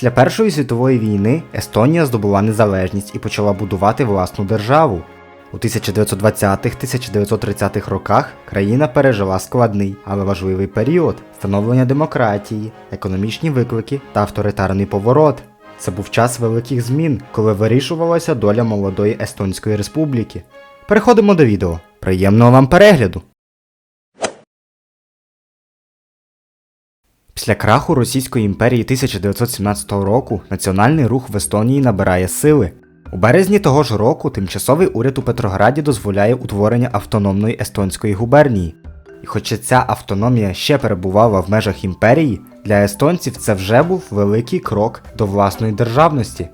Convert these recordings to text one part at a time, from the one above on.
Після Першої світової війни Естонія здобула незалежність і почала будувати власну державу. У 1920-1930-х роках країна пережила складний, але важливий період становлення демократії, економічні виклики та авторитарний поворот. Це був час великих змін, коли вирішувалася доля молодої Естонської республіки. Переходимо до відео. Приємного вам перегляду! Після краху Російської імперії 1917 року національний рух в Естонії набирає сили. У березні того ж року тимчасовий уряд у Петрограді дозволяє утворення автономної естонської губернії. І хоча ця автономія ще перебувала в межах імперії, для естонців це вже був великий крок до власної державності.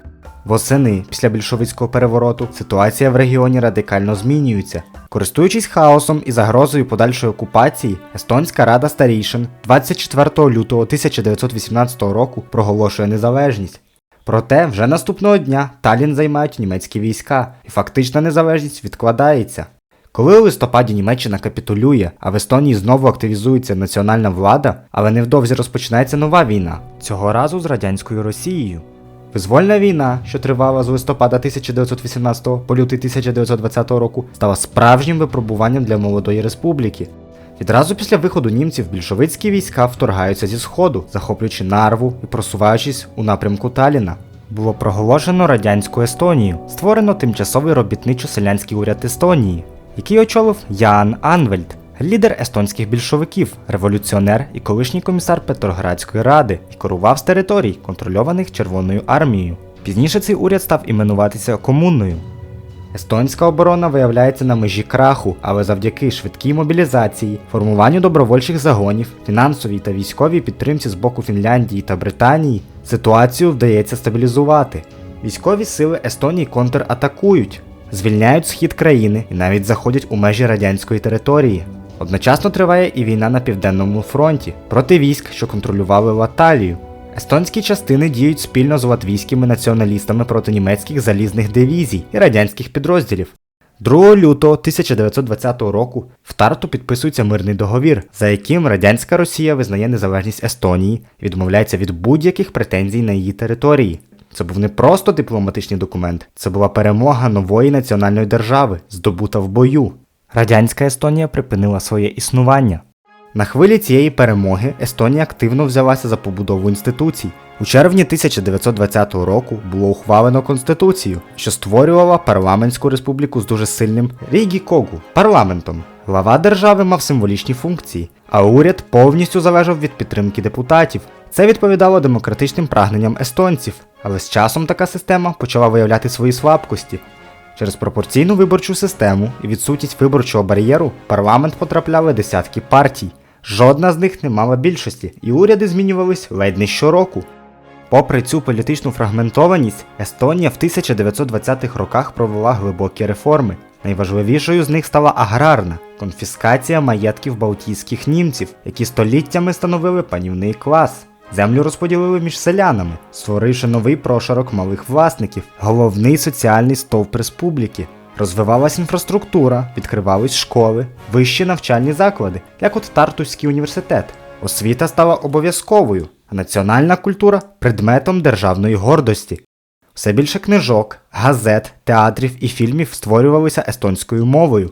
Восени після більшовицького перевороту ситуація в регіоні радикально змінюється. Користуючись хаосом і загрозою подальшої окупації, Естонська рада старійшин 24 лютого 1918 року проголошує незалежність. Проте вже наступного дня Талін займають німецькі війська, і фактична незалежність відкладається. Коли у листопаді Німеччина капітулює, а в Естонії знову активізується національна влада, але невдовзі розпочинається нова війна, цього разу з радянською Росією. Визвольна війна, що тривала з листопада 1918 по лютий 1920 року, стала справжнім випробуванням для молодої республіки. Відразу після виходу німців більшовицькі війська вторгаються зі сходу, захоплюючи нарву і просуваючись у напрямку Таліна. Було проголошено радянську Естонію, створено тимчасовий робітничо-селянський уряд Естонії, який очолив Ян Анвельд, лідер естонських більшовиків, революціонер і колишній комісар Петроградської ради, і керував з територій, контрольованих Червоною армією. Пізніше цей уряд став іменуватися комунною. Естонська оборона виявляється на межі краху, але завдяки швидкій мобілізації, формуванню добровольчих загонів, фінансовій та військовій підтримці з боку Фінляндії та Британії, ситуацію вдається стабілізувати. Військові сили Естонії контратакують, звільняють схід країни і навіть заходять у межі радянської території. Одночасно триває і війна на південному фронті проти військ, що контролювали Латалію. Естонські частини діють спільно з латвійськими націоналістами проти німецьких залізних дивізій і радянських підрозділів. 2 лютого 1920 року в Тарту підписується мирний договір, за яким радянська Росія визнає незалежність Естонії і відмовляється від будь-яких претензій на її території. Це був не просто дипломатичний документ, це була перемога нової національної держави, здобута в бою. Радянська Естонія припинила своє існування. На хвилі цієї перемоги Естонія активно взялася за побудову інституцій. У червні 1920 року було ухвалено конституцію, що створювала парламентську республіку з дуже сильним Рігі-Когу парламентом. Глава держави мав символічні функції, а уряд повністю залежав від підтримки депутатів. Це відповідало демократичним прагненням естонців, але з часом така система почала виявляти свої слабкості. Через пропорційну виборчу систему і відсутність виборчого бар'єру парламент потрапляли десятки партій. Жодна з них не мала більшості, і уряди змінювались ледь не щороку. Попри цю політичну фрагментованість, Естонія в 1920-х роках провела глибокі реформи. Найважливішою з них стала аграрна конфіскація маєтків балтійських німців, які століттями становили панівний клас. Землю розподілили між селянами, створивши новий прошарок малих власників, головний соціальний стовп республіки. Розвивалась інфраструктура, відкривались школи, вищі навчальні заклади, як от Тартуський університет. Освіта стала обов'язковою, а національна культура предметом державної гордості. Все більше книжок, газет, театрів і фільмів створювалися естонською мовою.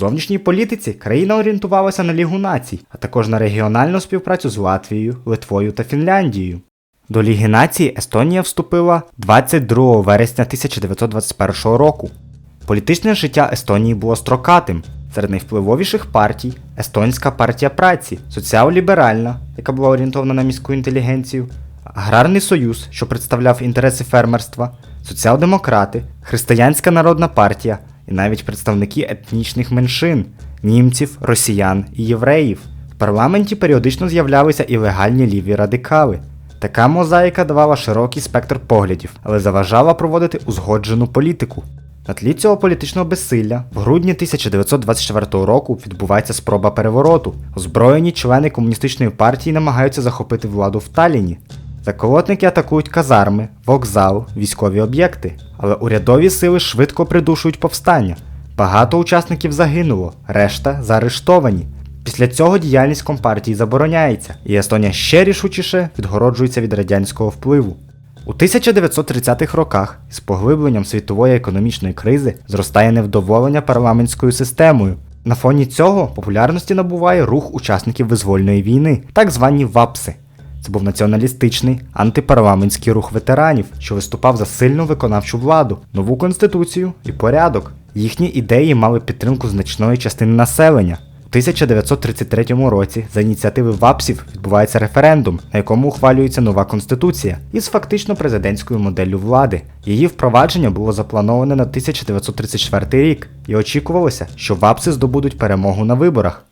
У зовнішній політиці країна орієнтувалася на Лігу націй, а також на регіональну співпрацю з Латвією, Литвою та Фінляндією. До Ліги націй Естонія вступила 22 вересня 1921 року. Політичне життя Естонії було строкатим. Серед найвпливовіших партій Естонська партія праці, соціал-ліберальна, яка була орієнтована на міську інтелігенцію, Аграрний союз, що представляв інтереси фермерства, соціал-демократи, Християнська народна партія і навіть представники етнічних меншин німців, росіян і євреїв. В парламенті періодично з'являлися і легальні ліві радикали. Така мозаїка давала широкий спектр поглядів, але заважала проводити узгоджену політику. На тлі цього політичного безсилля в грудні 1924 року відбувається спроба перевороту. Озброєні члени комуністичної партії намагаються захопити владу в Таліні. Заколотники атакують казарми, вокзал, військові об'єкти, але урядові сили швидко придушують повстання. Багато учасників загинуло, решта заарештовані. Після цього діяльність компартії забороняється, і Естонія ще рішучіше відгороджується від радянського впливу. У 1930-х роках з поглибленням світової економічної кризи зростає невдоволення парламентською системою. На фоні цього популярності набуває рух учасників визвольної війни, так звані ВАПСи. Це був націоналістичний антипарламентський рух ветеранів, що виступав за сильну виконавчу владу, нову конституцію і порядок. Їхні ідеї мали підтримку значної частини населення. У 1933 році за ініціативи ВАПСів відбувається референдум, на якому ухвалюється нова конституція із фактично президентською моделлю влади. Її впровадження було заплановане на 1934 рік, і очікувалося, що ВАПСи здобудуть перемогу на виборах.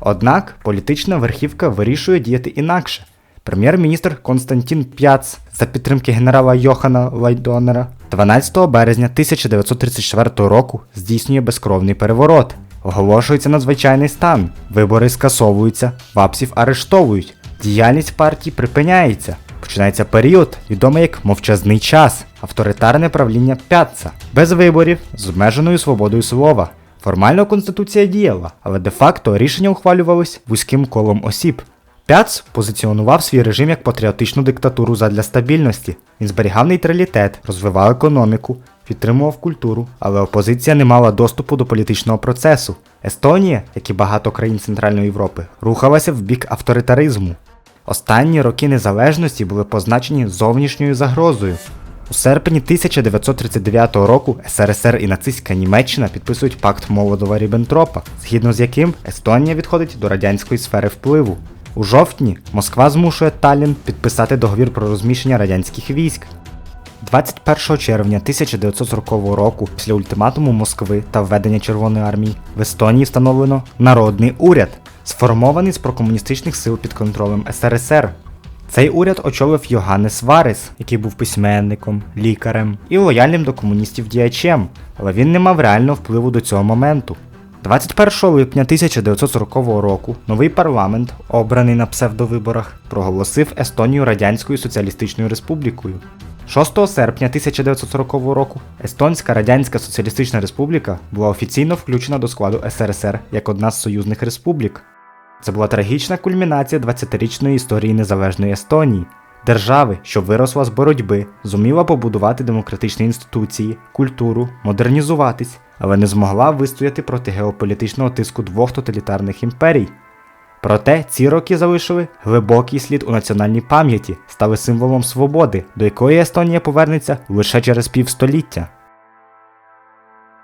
Однак політична верхівка вирішує діяти інакше. Прем'єр-міністр Константін П'яц за підтримки генерала Йохана Лайдонера 12 березня 1934 року здійснює безкровний переворот. Оголошується надзвичайний стан, вибори скасовуються, вапсів арештовують, діяльність партії припиняється. Починається період, відомий як мовчазний час, авторитарне правління П'ятца, без виборів, з обмеженою свободою слова. Формально конституція діяла, але де-факто рішення ухвалювались вузьким колом осіб. Пяц позиціонував свій режим як патріотичну диктатуру задля стабільності. Він зберігав нейтралітет, розвивав економіку, підтримував культуру, але опозиція не мала доступу до політичного процесу. Естонія, як і багато країн Центральної Європи, рухалася в бік авторитаризму. Останні роки незалежності були позначені зовнішньою загрозою. У серпні 1939 року СРСР і нацистська Німеччина підписують пакт Молодова Ріббентропа, згідно з яким Естонія відходить до радянської сфери впливу. У жовтні Москва змушує Таллін підписати договір про розміщення радянських військ. 21 червня 1940 року, після ультиматуму Москви та введення Червоної армії, в Естонії встановлено народний уряд, сформований з прокомуністичних сил під контролем СРСР. Цей уряд очолив Йоганнес Варес, який був письменником, лікарем і лояльним до комуністів діячем, але він не мав реального впливу до цього моменту. 21 липня 1940 року новий парламент, обраний на псевдовиборах, проголосив Естонію Радянською Соціалістичною Республікою. 6 серпня 1940 року Естонська Радянська Соціалістична Республіка була офіційно включена до складу СРСР як одна з союзних республік. Це була трагічна кульмінація 20-річної історії незалежної Естонії, держави, що виросла з боротьби, зуміла побудувати демократичні інституції, культуру, модернізуватись, але не змогла вистояти проти геополітичного тиску двох тоталітарних імперій. Проте ці роки залишили глибокий слід у національній пам'яті, стали символом свободи, до якої Естонія повернеться лише через півстоліття.